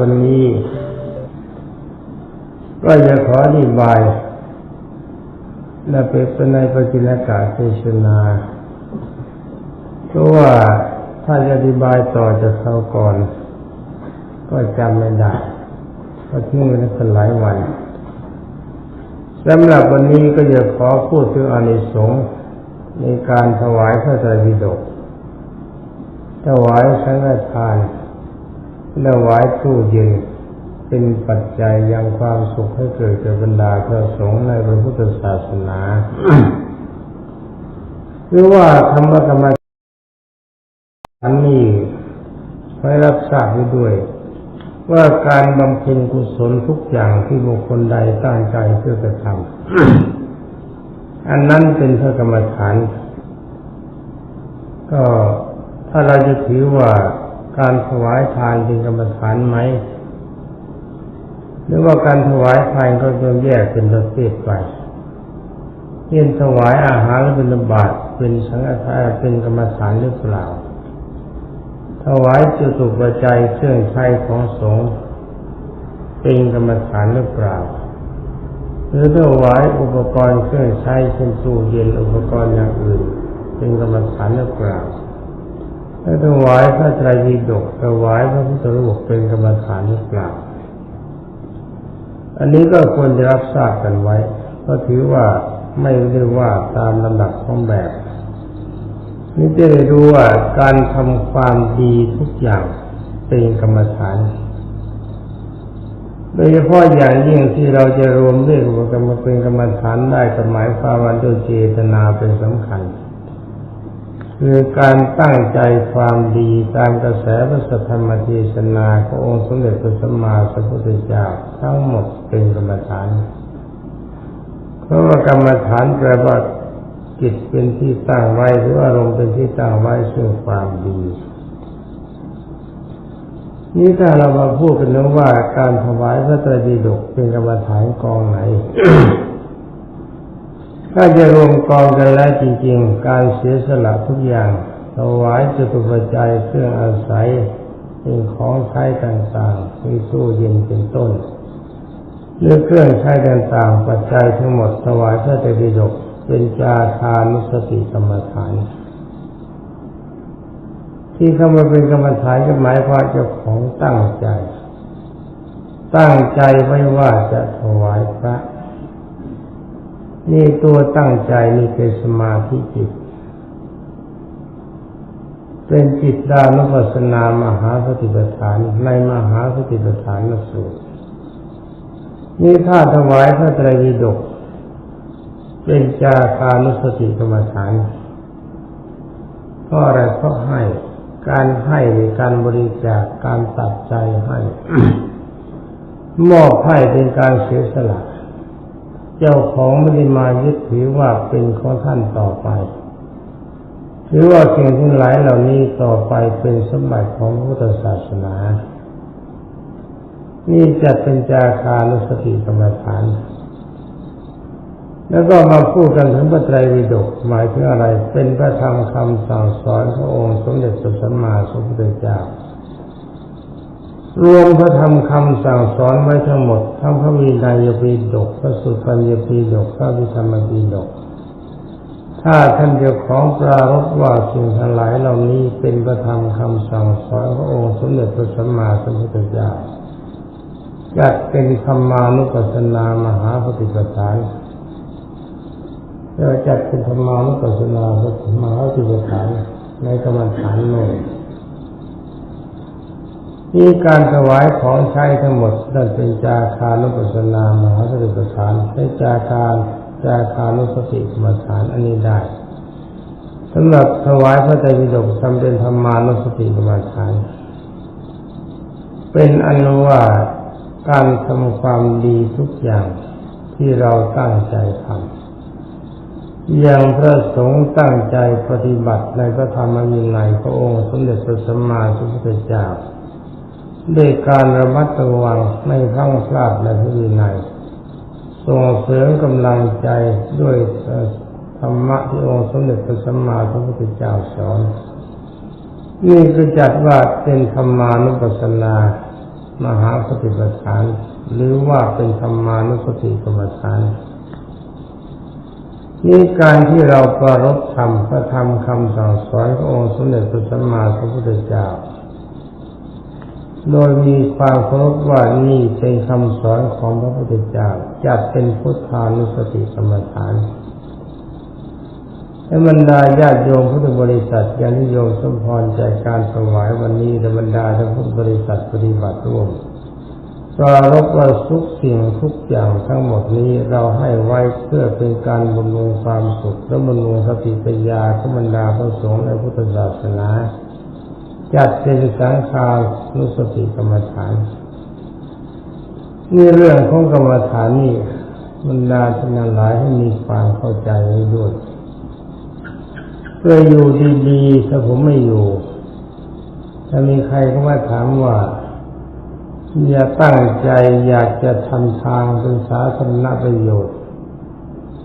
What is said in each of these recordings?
วันนี้ ก็จะขออธิบาย และเป็นในปฏิณกาเทศนาเพราะว่าถ้าจะอธิบายต่อจากเขาก่อน ก็จำไม่ได้เพราะทิ้งไว้ตั้งหลายวันสำหรับวันนี้ก็จะขอพูดถึงอานิสงส์ในการถวายพระไตรปิฎกถวายสังฆทาน ถวายตู้เย็นเป็นปัจจัยยังความสุขให้เกิดแก่บรรดาพระสงฆ์ในพระพุทธศาสนาหรือว่าธรรมกรรมฐานนี้ให้รับทราบด้วย ว่าการบำเพ็ญกุศลทุกอย่างที่บุคคลใดตั้งใจเพื่อกระทำอันนั้นเป็นพระกรรมฐาน ก็ถ้าเราจะถือว่า การถวายทานเป็นกรรมฐานไหม หรือว่าการถวายทานก็ต้องแยกเป็นประเภทไปเช่นถวายอาหารและเป็นบาตเป็นสังฆทานเป็นกรรมฐานหรือเปล่า ถวายจุตุปัจจัยเครื่องใช้ของสงฆ์เป็นกรรมฐานหรือเปล่า หรือถวายอุปกรณ์เครื่องใช้เช่นตู้เย็นอุปกรณ์อย่างอื่น เป็นกรรมฐานหรือเปล่า ถ้าถวายพระไตรปิฎกถวายพระพุทธรูปเป็นกรรมฐานหรือเปล่าอันนี้ก็ควรจะรับทราบกันไว้ เพราะถือว่าไม่ได้ว่าตามลำดับของแบบนี่จะได้รู้ว่าการทำความดีทุกอย่างเป็นกรรมฐานโดยเฉพาะอย่างยิ่งที่เราจะรวมเรียกว่ากรรมเป็นกรรมฐานได้ก็หมายความว่าด้วยเจตนาเป็นสำคัญ คือการตั้งใจความดีตามกระแสพระสัทธรรมเทศนาขององค์สมเด็จพระสัมมาสัมพุทธเจ้าทั้งหมดเป็นกรรมฐาน เพราะว่ากรรมฐานแปลว่าจิตเป็นที่ตั้งไว้หรืออารมณ์เป็นที่ตั้งไว้ซึ่งความดีนี่ถ้าเรามาพูดกันนึงว่าการถวายพระตรปิฎกเป็นกรรมฐานกองไหน ถ้าจะรวมกองกันแล้วจริงๆ การเสียสละทุกอย่างถวายจตุปัจจัยเครื่องอาศัยเป็นของใช้ต่างๆมีตู้เย็นเป็นต้นหรือเครื่องใช้ต่างๆปัจจัยทั้งหมดถวายพระไตรปิฎกเป็นจาทานุสติกรรมฐาน ที่เข้ามาเป็นกรรมฐานก็หมายความเจ้าของตั้งใจ ตั้งใจไว้ว่าจะถวายพระ นี่ตัวตั้งใจนี่เป็นสมาธิจิต เป็นจิตดานุปัสสนามหาสติปัฏฐานในมหาสติปัฏฐานสูตรนี่ถ้าถวายพระไตรปิฎกเป็นจาคานุสติกรรมฐานเพราะอะไรเพราะให้การให้หรือการบริจาคการตัดใจให้ มอบให้เป็นการเสียสละ เจ้าของไม่ได้มายึดถือว่าเป็นของท่านต่อไปหรือว่าสิ่งทั้งหลายเหล่านี้ต่อไปเป็นสมบัติของพุทธศาสนา นี่จะเป็นจาคานุสติกรรมฐาน แล้วก็มาพูดกันถึงพระไตรปิฎกหมายถึงอะไร เป็นพระธรรมคำสั่งสอนพระองค์สมเด็จพระสัมมาสัมพุทธเจ้า รวมพระธรรมคำสั่งสอนไว้ทั้งหมด ทั้งพระวินัยปิฎกพระสุตตัญญปิฎกพระวิธรรมปิฎกถ้าท่านเจ้าของปรารบว่าสิ่งทั้งหลายเหล่านี้เป็นพระธรรมคำสั่งสอนพระองค์สมเด็จพระสัมมาสัมพุทธเจ้าจัดเป็นธรรมานุปัสสนามหาปฏิปทานเราจัดเป็นธรรมานุปัสสนาพระมหาปฏิปทานในกรรมฐานโน่น นี่การถวายของใช้ทั้งหมดนั่นเป็นจาคานุปัสสนามหาปฏิปทานใช้จาคาจาคานุสติกรรมฐานอันนี้ได้สำหรับถวายพระไตรปิฎกทำเป็นธรรมานุสติกรรมฐาน เป็นอนุว่าการทำความดีทุกอย่างที่เราตั้งใจทำอย่างพระสงฆ์ตั้งใจปฏิบัติในพระธรรมวินัยพระองค์สมเด็จพระสัมมาสัมพุทธเจ้า ด้วยการระมัดระวังไม่พลั้งพลาดในพระวินัยส่งเสริมกำลังใจด้วยธรรมะที่องค์สมเด็จพระสัมมาสัมพุทธเจ้าสอน นี่ก็จัดว่าเป็นธรรมานุปัสสนามหาปฏิปทาน หรือว่าเป็นธรรมานุสติกรรมฐานนี่การที่เราประรบธรรมพระธรรมคำสั่งสอนขององค์สมเด็จพระสัมมาสัมพุทธเจ้า โดยมีความเคารพว่านี่เป็นคำสอนของพระพุทธเจ้าจัดเป็นพุทธานุสติกรรมฐานให้บรรดาญาติโยมพุทธบริษัทญาณิโยมสมพรใจการถวายวันนี้และบรรดาทั้งพุทธบริษัทปฏิบัติร่วมปรารบว่าทุกสิ่งทุกอย่างทั้งหมดนี้เราให้ไว้เพื่อเป็นการบำรุงความสุขและบำรุงสติปัญญาของบรรดาพระสงฆ์ในพุทธศาสนา จัดเป็นสังฆานุสติกรรมฐาน นี่เรื่องของกรรมฐานนี่บรรดาท่านหลายให้มีความเข้าใจด้วยเพื่ออยู่ดีๆถ้าผมไม่อยู่ถ้ามีใครเข้ามาถามว่าอย่าตั้งใจอยากจะทำทางเป็นสาธารณประโยชน์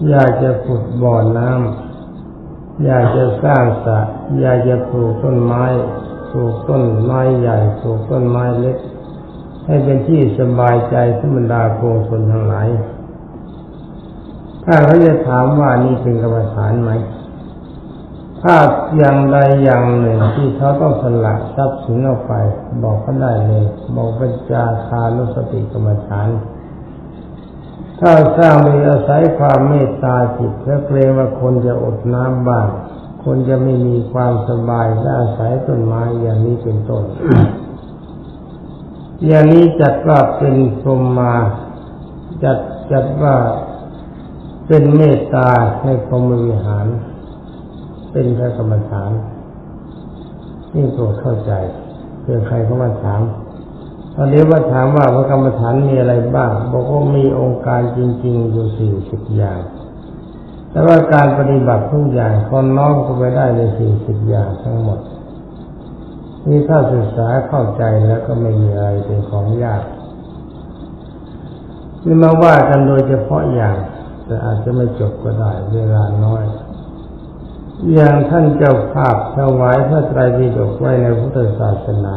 อยากจะขุดบ่อน้ำอยากจะสร้างสระอยากจะปลูกต้นไม้ ลูกต้นไม้ใหญ่ปลูกต้นไม้เล็ก ให้เป็นที่สบายใจสมดาโกงคนทั้งหลายถ้าเขาจะถามว่านี่เป็นกรรมฐานไหมถ้าอย่างใดอย่างหนึ่งที่เขาต้องสละทรัพย์สินออกไป บอกเขาได้เลย บอกป็นจาคานุสติกรรมฐาน ถ้าสร้างโดยอาศัยความเมตตาจิตและเกรงว่าคนจะอดน้ำบ้าง คนจะไม่มีความสบายและอาศัยต้นไม้อย่างนี้เป็นต้น อย่างนี้จัดว่าเป็นพรมมาจัดจัดว่าเป็นเมตตาในพรมวิหาร เป็นพระกรรมฐานนี่โปรดเข้าใจเพื่อใครเข้ามาถามตอนนี้ว่าถามว่าพระกรรมฐานมีอะไรบ้างบอกว่ามีองค์การจริง ๆ อยู่สี่สิบอย่าง แต่ว่าการปฏิบัติทุกอย่างคนน้อมก็ไปได้ในสี่สิบอย่างทั้งหมด นี่ถ้าศึกษาเข้าใจแล้วก็ไม่มีอะไรเป็นของยากนี่มาว่ากันโดยเฉพาะอย่างแต่อาจจะไม่จบก็ได้เวลาน้อย อย่างท่านเจ้าภาพถวายพระไตรปิฎกไว้ในพุทธศาสนา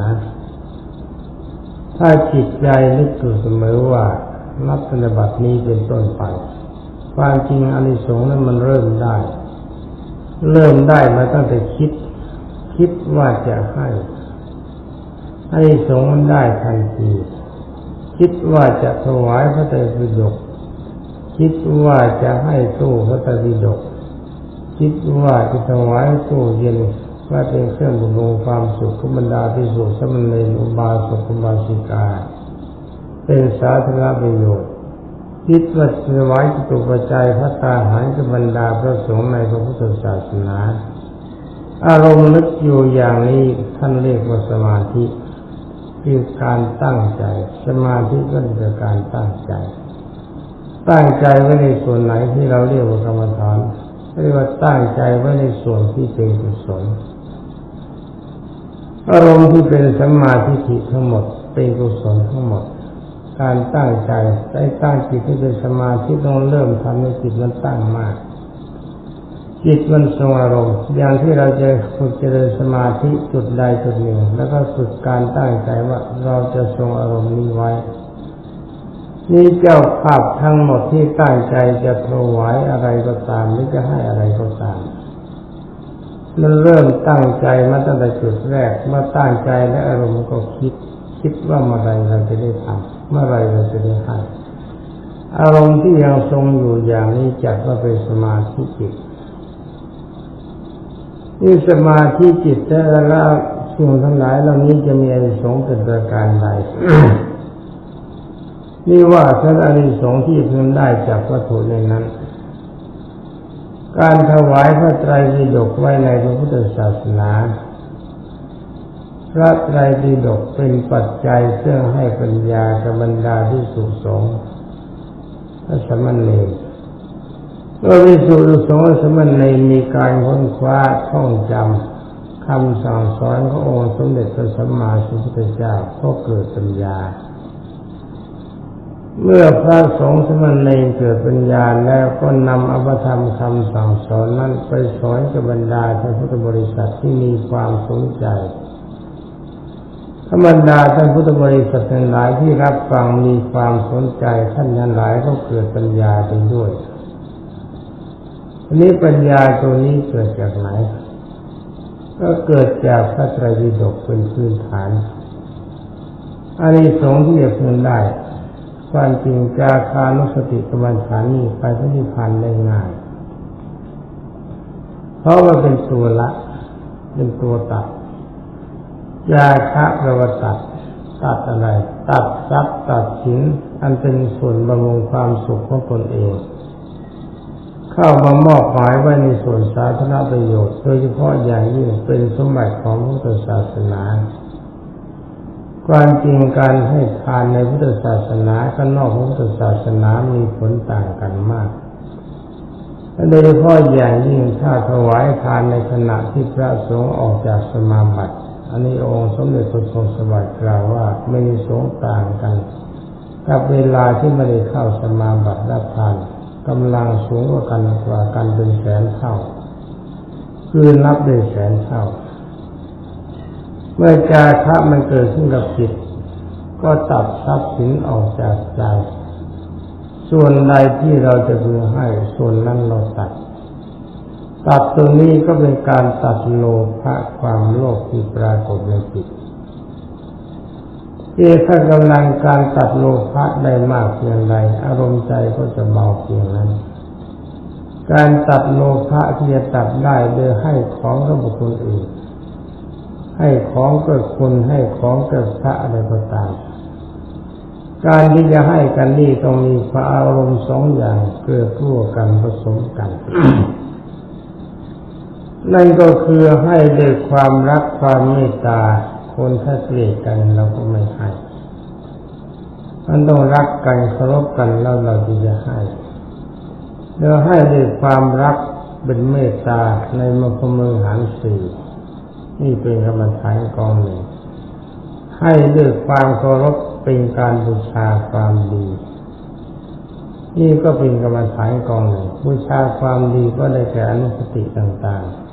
ถ้าจิตใจนึกอยู่เสมอว่านับธนบัตินี้เป็นต้นไป ความจริงอานิสงส์นั้นมันเริ่มได้ เริ่มได้มาตั้งแต่คิด คิดว่าจะให้อนิสงส์มันได้ทันทีคิดว่าจะถวายพระไตรปิฎกคิดว่าจะให้ตู้พระไตรปิฎกคิดว่าจะถวายตู้เย็นว่าเป็นเครื่องบำรุงความสุขของบรรดาที่สุขสมณีอุบาสกอุบาสิกา เป็นสาธารณประโยชน์ คิดว่าถวายจตุปัจจัยพระตาหารกับบรรดาพระสงฆ์ในพระพุทธศาสนา อารมณ์นึกอยู่อย่างนี้ท่านเรียกว่าสมาธิคือการตั้งใจ สมาธิก็คือการตั้งใจ ตั้งใจไว้ในส่วนไหนที่เราเรียกว่ากรรมฐานเรียกว่าตั้งใจไว้ในส่วนที่เป็นกุศลอารมณ์ที่เป็นสัมมาทิฏฐิทั้งหมดเป็นกุศลทั้งหมด การตั้งใจได้ตั้งจิตให้เป็นสมาธิต้องเริ่มทำให้จิตมันตั้งมาก จิตมันทรงอารมณ์อย่างที่เราจะฝึกเจริญสมาธิจุดใดจุดหนึ่ง แล้วก็ฝึกการตั้งใจว่าเราจะทรงอารมณ์นี้ไว้ นี่เจ้าภาพทั้งหมดที่ตั้งใจจะถวายอะไรก็ตามหรือจะให้อะไรก็ตามมันเริ่มตั้งใจมาตั้งแต่จุดแรกเมื่อตั้งใจและอารมณ์ก็คิด คิดว่าเมื่อไรเราจะได้ทำ เมื่อไรเราจะได้ให้ อารมณ์ที่ยังทรงอยู่อย่างนี้จัดว่าเป็นสมาธิจิตนี่สมาธิจิตแต่ละสิ่งทั้งหลายเหล่านี้จะมีอริสงเป็นประการใดนี่ว่าท่านอริสงที่พึงได้จากวัตถุในนั้น การถวายพระไตรปิฎกไว้ในพระพุทธศาสนา พระไตรปิฎกเป็นปัจจัยเพื่อให้ปัญญากับบรรดาที่สุสงพระสมณีเมื่อวิสุทสงฆ์สมณีมีการค้นคว้าท่องจำคำสั่งสอนขององค์สมเด็จพระสัมมาสัมพุทธเจ้าก็เกิดปัญญา เมื่อพระสงฆ์สมณีเกิดปัญญาแล้วก็นำอภิธรรมคำสั่งสอนนั้นไปสอนกับบรรดาท่านพุทธบริษัทที่มีความสนใจ ธรรมดาท่านพุทธบริษัทหลายที่รับฟังมีความสนใจท่านทั้งหลายก็เกิดปัญญาไปด้วยอันนี้ปัญญาตัวนี้เกิดจากไหน ก็เกิดจากพระไตรปิฎกเป็นพื้นฐานอันนี้สงที่จะพึงได้ความจริงจาคานุสติกรรมฐานนี้ไปพระนิพพานได้ง่าย เพราะว่าเป็นตัวละ เป็นตัวตัด ยาคะประวัตัดตัดอะไร ตัดทรัพย์ตัดสินอันเป็นส่วนบำรุงความสุขของตนเอง เข้ามามอบหมายไว้ในส่วนสาธารณประโยชน์ โดยเฉพาะอย่างยิ่งเป็นสมบัติของพุทธศาสนาความจริงการให้ทานในพุทธศาสนากับนอกพุทธศาสนามีผลต่างกันมากโดยเฉพาะอย่างยิ่งถ้าถวายทานในขณะที่พระสงฆ์ออกจากสมาบัติ อันนี้องค์สมเด็จพระทรงสวัสดิ์กล่าวว่าไม่มีสงต่างกัน กับเวลาที่ไม่ได้เข้าสมาบัติรับทานกำลังสูงกว่ากันกว่ากันเป็นแสนเท่า คือนับได้แสนเท่า เมื่อจาคะมันเกิดขึ้นกับจิต ก็ตัดทรัพย์สินออกจากใจ ส่วนใดที่เราจะพึงให้ส่วนนั้นเราตัด ตัดตัวนี้ก็เป็นการตัดโลภะความโลภที่ปรากฏในจิตเอถ้ากำลังการตัดโลภะได้มากเพียงไรอารมณ์ใจก็จะเบาเพียงนั้น การตัดโลภะที่จะตัดได้โดยให้ของกับบุคคลอื่น ให้ของกิดคุณให้ของกิดพระอะไรก็ตามการที่จะให้กันนี่ต้องมีพระอารมณ์สองอย่างเกิดร่วกันผสมกัน นั่นก็คือให้ด้วยความรักความเมตตา คนถ้าเกลียดกันเราก็ไม่ให้มันต้องรักกันเคารพกันแล้วเราจะจะให้เราให้ด้วยความรักเป็นเมตตาในมรรคมือหันสี่นี่เป็นกรรมฐานกองหนึ่ง ให้ด้วยความเคารพเป็นการบูชาความดี นี่ก็เป็นกรรมฐานกองหนึ่งบูชาความดีก็ได้แก่อนุสติต่างๆ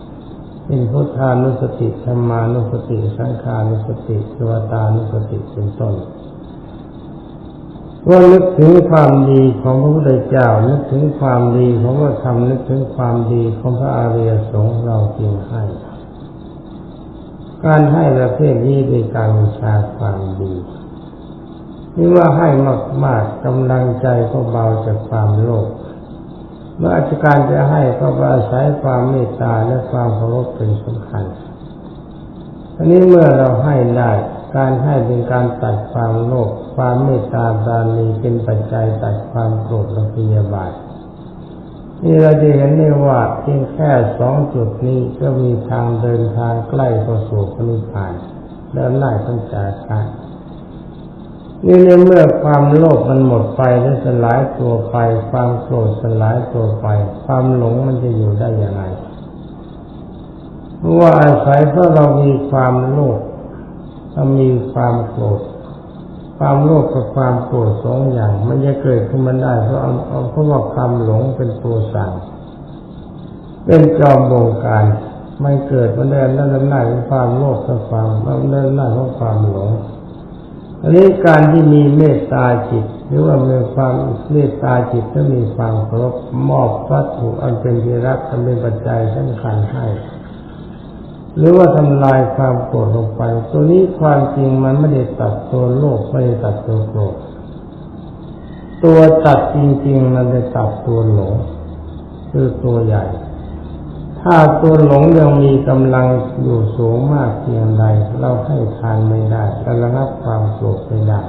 เป็นพุทธานุสติธรรมานุสติสังขานุสติสวตานุสติเป็นต้นว่านึกถึงความดีของพระพุทธเจ้า นึกถึงความดีของพระธรรมนึกถึงความดีของพระอริยสงฆ์เราจึงให้ การให้ประเภทนี้เป็นการบูชาความดีนี่ว่าให้มากๆกำลังใจก็เบาจากความโลภ เมื่ออาจการจะให้ก็อาศัยความเมตตาและความเคารพเป็นสำคัญ อันนี้เมื่อเราให้ได้การให้เป็นการตัดความโลภความเมตตาบาลีเป็นปัจจัยตัดความโกรธและพยาบาทนี่เราจะเห็นได้ว่าเพียงแค่สองจุดนี้ก็มีทางเดินทางใกล้เข้าสู่พระนิพพานแล้วไล่ตั้งแต่การ นี่ในเมื่อความโลภมันหมดไปและสลายตัวไป ความโกรธสลายตัวไป ความหลงมันจะอยู่ได้อยังไงเพราะว่าอาศัยเพราะเรามีความโลภเรามีความโกรธความโลภกับความโกรธสองอย่าง มันจะเกิดขึ้นมาได้เพราะเอาเพราะว่าความหลงเป็นตัวสั่งเป็นจอมบงการไม่เกิดมันเดินนั่นนั่นนั่นความโลภกับความมันเดินนั่นเพราะความหลง อันนี้การที่มีเมตตาจิต หรือว่ามีความเมตตาจิตและมีความเคารพมอบวัตถุอันเป็นที่รักอันเป็นปัจจัยสำคัญให้หรือว่าทำลายความโกรธลงไป ตัวนี้ความจริงมันไม่ได้ตัดตัวโลภไม่ได้ตัดตัวโกรธตัวตัดจริงๆ มันจะตัดตัวหลงคือตัวใหญ่ ถ้าตัวหลงยังมีกำลังอยู่สูงมากเพียงใดเราให้ทานไม่ได้เราระงับความโกรธไม่ได้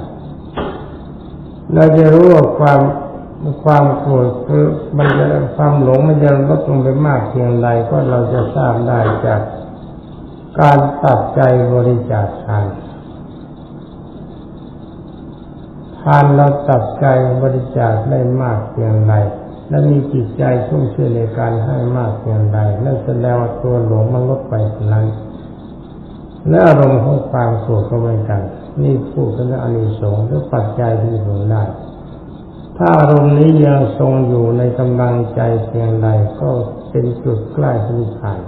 เราจะรู้ว่าความความโกรธคือมันจะความหลงมันจะลดลงไปมากเพียงใดก็เราจะทราบได้จากการตัดใจบริจาคทานทานเราตัดใจบริจาคได้มากเพียงใด และมีจิตใจชุ่มชื่นในการให้มากเพียงใดนั่นแสดงว่าตัวหลงมันลดไปนั้นและอารมณ์ของความโกรธก็เหมือนกันนี่พูดกันอานิสงส์หรือปัจจัยที่ผลได้ถ้าอารมณ์นี้ยังทรงอยู่ในกำลังใจเพียงใดก็เป็นจุดใกล้ที่ผ่าน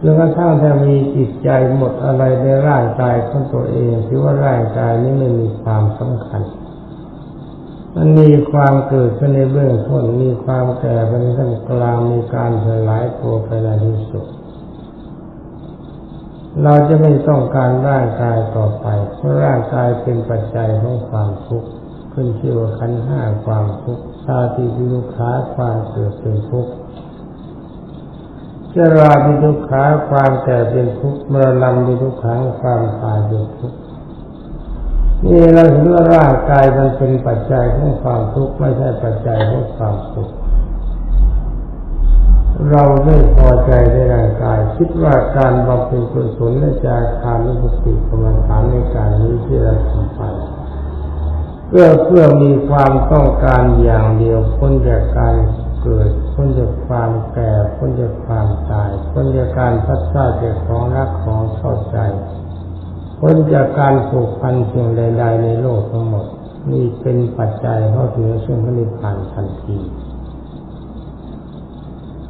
จนกระทั่งถ้ามีจิตใจหมดอะไรในร่างกายของตัวเองถือว่าร่างกายนี้ไม่มีความสำคัญ มันมีความเกิดขึ้นในเบื้องต้นมีความแก่ไปในท่ามกลางมีการสลายตัวไปในที่สุด เราจะไม่ต้องการร่างกายต่อไปเพราะร่างกายเป็นปัจจัยของความทุกข์ขึ้นชื่อว่าขันห้าความทุกข์ชาติวิลุขาความเกิดเป็นทุกข์ชราวิทุกขาความแก่เป็นทุกข์มรณะวิทุกขังความตายเป็นทุกข์ นี่เราเห็นว่าร่างกายมันเป็นปัจจัยของความทุกข์ไม่ใช่ปัจจัยของความสุข เราไม่พอใจในร่างกาย คิดว่าการบำเพ็ญกุศลและจาคานุสติกรรมฐานในการนี้ที่เราทำไปเพื่อเพื่อมีความต้องการอย่างเดียวพ้นจากการเกิดพ้นจากความแก่พ้นจากความตายพ้นจากการพัดพลาดจากของรักของชอบใจ พ้นจากการผูกพันสิ่งใดๆในโลกทั้งหมดนี่เป็นปัจจัยเข้าถึงซึ่งพระนิพพานทันที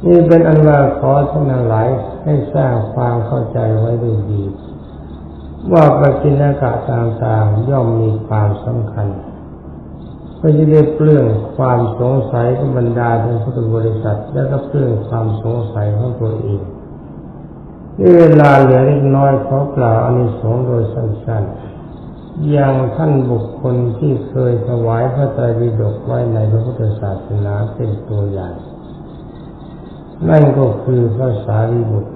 นี่เป็นอันว่าขอท่านหลายให้สร้างความเข้าใจไว้ด้วยดี ว่าปกิณกะต่างๆย่อมมีความสำคัญก็จะได้เปลื้องความสงสัยของบรรดาท่านพุทธบริษัท และก็เปลื้องความสงสัยของตัวเอง เวลาเหลือเล็กน้อยขอกล่าวอานิสงส์โดยสั้นๆอย่างท่านบุคคลที่เคยถวายพระไตรปิฎกไว้ในพระพุทธศาสนาเป็นตัวอย่าง นั่นก็คือพระสารีบุตร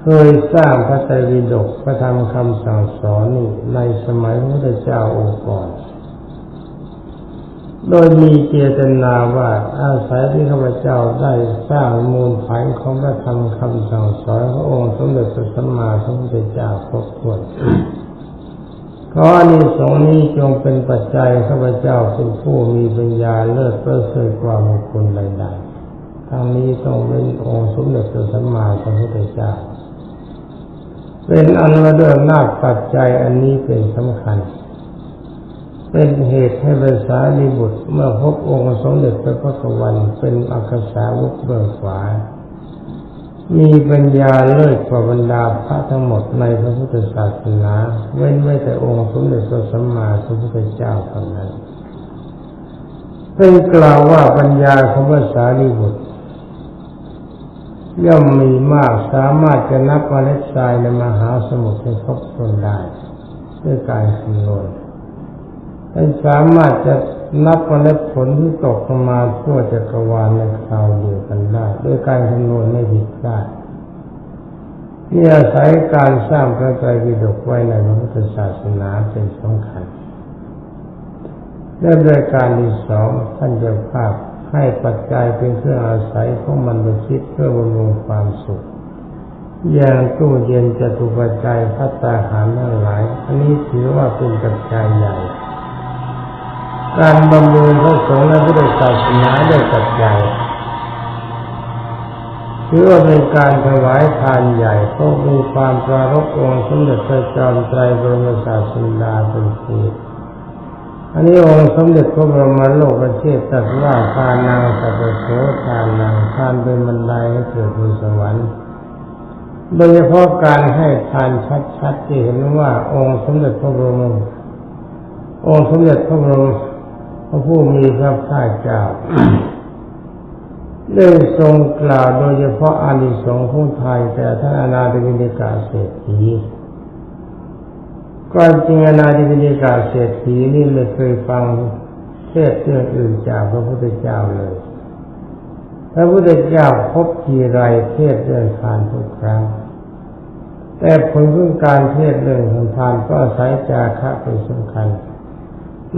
เคยสร้างพระไตรปิฎกพระธรรมคำสั่งสอนนี่ในสมัยพระพุทธเจ้าองค์ก่อน โดยมีเจตนาว่าอาศัยที่ข้าพเจ้าได้สร้างมูลฐานของพระธรรมคำสั่งสอนขององค์สมเด็จพระสัมมาสัมพุทธเจ้าครบถ้วนขออานิสงส์นี้จงเป็นปัจจัยข้าพเจ้าเป็นผู้มีปัญญาเลิศประเสริฐกว่าบุคคลใดๆทั้งนี้ต้องเป็นองค์สมเด็จพระสัมมาสัมพุทธเจ้าเป็นอันว่าด้วยนาจปัจจัยอันนี้เป็นสำคัญ เป็นเหตุให้ภาษาลีบุตรเมื่อพบองค์สมเด็จพระพักวันเป็นอักษาวุกเบื้องขวา มีปัญญาเลิศกว่าบรรดาพระทั้งหมดในพระพุทธศาสนา เว้นไว้แต่องค์สมเด็จพระสัมมาสัมพุทธเจ้าเท่านั้นเป็นกล่าวว่าปัญญาของภาษาลีบุตรย่อมมีมากสามารถจะนับเมล็ดทรายในมหาสมุทรให้ครบถ้วนได้ด้วยการคำนวณ ท่านสามารถจะนับเมล็ดผลที่ตกลงมาทั่วจักรวาลในคราวเดียวกันได้ด้วยการคำนวณไม่ผิดพลาดนี่อาศัยการสร้างพระไตรปิฎกไว้ในพระพุทธศาสนาเป็นสำคัญและรายการที่สองท่านจะภาพให้ปัจจัยเป็นเครื่องอาศัยของมันดุชิตเพื่อบำรุงความสุขอย่างตู้เย็นจะถูกปัจจัยพัตตาหารทั้งหลาย อันนี้ถือว่าเป็นปัจจัยใหญ่ การบำรุงพระสงฆ์และพุทธศาสนาด้วยปัจจัยถือว่าเป็นการถวายทานใหญ่เพราะมีความปรารภองค์สมเด็จพระจอมไตรบรมศาสดาเป็นผู้อันนี้องค์สมเด็จพระบรมโลกประเทศตรัสว่าทานนางสัพโสทานนางทานเป็นบันไดให้เกิดบนสวรรค์โดยเฉพาะการให้ทานชัดๆที่เห็นว่าองค์สมเด็จพระบรมองค์สมเด็จพระบรม พระผู้มีพระภาคเจ้าได้ทรงกล่าวโดยเฉพาะอานิสงส์ของไทยแต่ท่านอนาถวินิกาเศรษฐีก็จริงอนาธิบดีกาเศรษฐีนี่ไม่เคยฟังเทศเรื่องอื่นจากพระพุทธเจ้าเลย พระพุทธเจ้าพบทีไรเทศเรื่องทานทุกครั้ง แต่ผลของการเทศเรื่องของทานก็อาศัยจาคะเป็นสำคัญ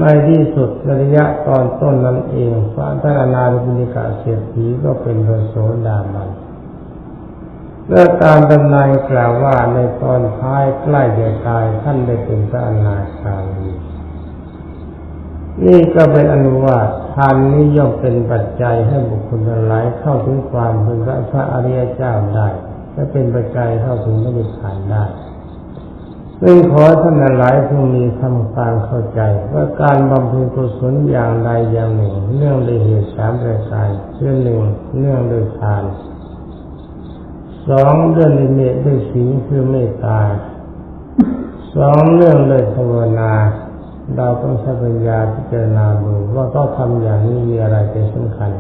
ในที่สุดระยะตอนต้นนั้นเองพระท่านอนาธิบดีกาเศรษฐีก็เป็นพระโสดาบันและตามตำนานกล่าวว่าในตอนท้ายใกล้จะตายท่านได้เป็นพระอนาคามีนี่ก็เป็นอนุวาตทานนี้ย่อมเป็นปัจจัยให้บุคคลทั้งหลายเข้าถึงความเป็นพระพระอริยเจ้าได้และเป็นปัจจัยเข้าถึงพระนิพพานได้ ซึ่งขอท่านหลายผู้มีทำความเข้าใจ ว่าการบำเพ็ญกุศลอย่างใดอย่างหนึ่ง เนื่องด้วยเหตุสามประการเรื่องหนึ่งเนื่องด้วยทานสองเรื่องนิเมตด้วยสีลคือเมตตาสองเรื่องเลยภาวนาเราต้องใช้ปัญญาพิจารณาดูว่าเขาทำอย่างนี้มีอะไรเป็นสำคัญ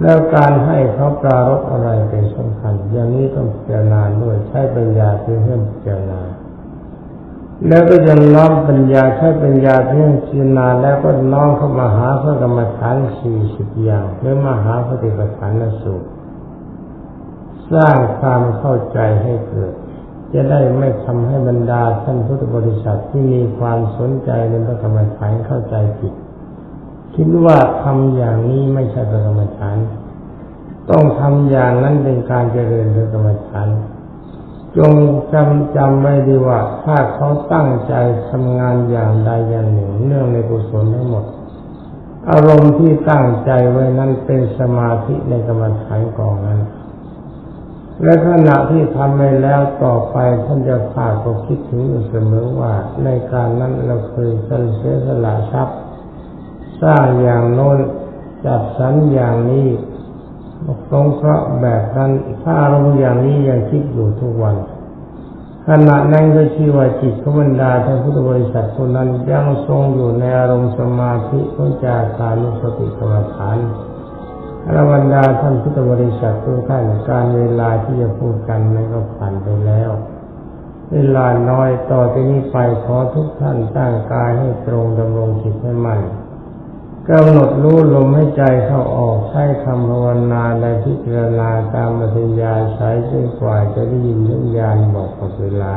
แล้วการให้เขาปรารบอะไรเป็นสำคัญ อย่างนี้ต้องพิจารณาด้วยใช้ปัญญาเป็นเครื่อพิจารณา แล้วก็จะน้อมปัญญาใช้ปัญญาเพื่อพิจารณาแล้วก็น้อมเข้ามาหาพระกรรมฐานสี่สิบอย่างหรือมาหาปฏิปทานสูตรสร้างความเข้าใจให้เกิด จะได้ไม่ทำให้บรรดาท่านพุทธบริษัทที่มีความสนใจในพระกรรมฐานเข้าใจผิดคิดว่าทำอย่างนี้ไม่ใช่พระกรรมฐาน ต้องทำอย่างนั้นเป็นการเจริญพระกรรมฐาน จงจำจำไว้ดีว่าถ้าเขาตั้งใจทำงานอย่างใดอย่างหนึ่งเนื่องในกุศลทั้งหมด อารมณ์ที่ตั้งใจไว้นั้นเป็นสมาธิในกรรมฐานกองนั้น และขณะที่ทำไปแล้วต่อไปท่านจะพาก็คิดถึงอยู่เสมอว่า ในการนั้นเราเคยเสียสละทรัพย์สร้างอย่างโน้นจัดสรรอย่างนี้ สงเคราะห์แบบนั้นถ้าอารมณ์อย่างนี้ยังคิดอยู่ทุกวันขณะนั้นก็ชื่อว่าจิตขบรรดาท่านพุทธบริษัทคนนั้นยังทรงอยู่ในอารมณ์สมาธิของจาคานุสติกรรมฐานอรบรรดาท่านพุทธบริษัททุกท่านการเวลาที่จะพูดกันนั้นก็ผ่านไปแล้ว เวลาน้อยต่อจากนี้ไปขอทุกท่านตั้งกายให้ตรงดำรงจิตให้มั่น กำหนดรู้ลมให้ใจเข้าออกใช้คำภาวนาและพิจารณาตามมัธยาสายจนกว่าจะได้ยินวิญญาณบอกกับเวลา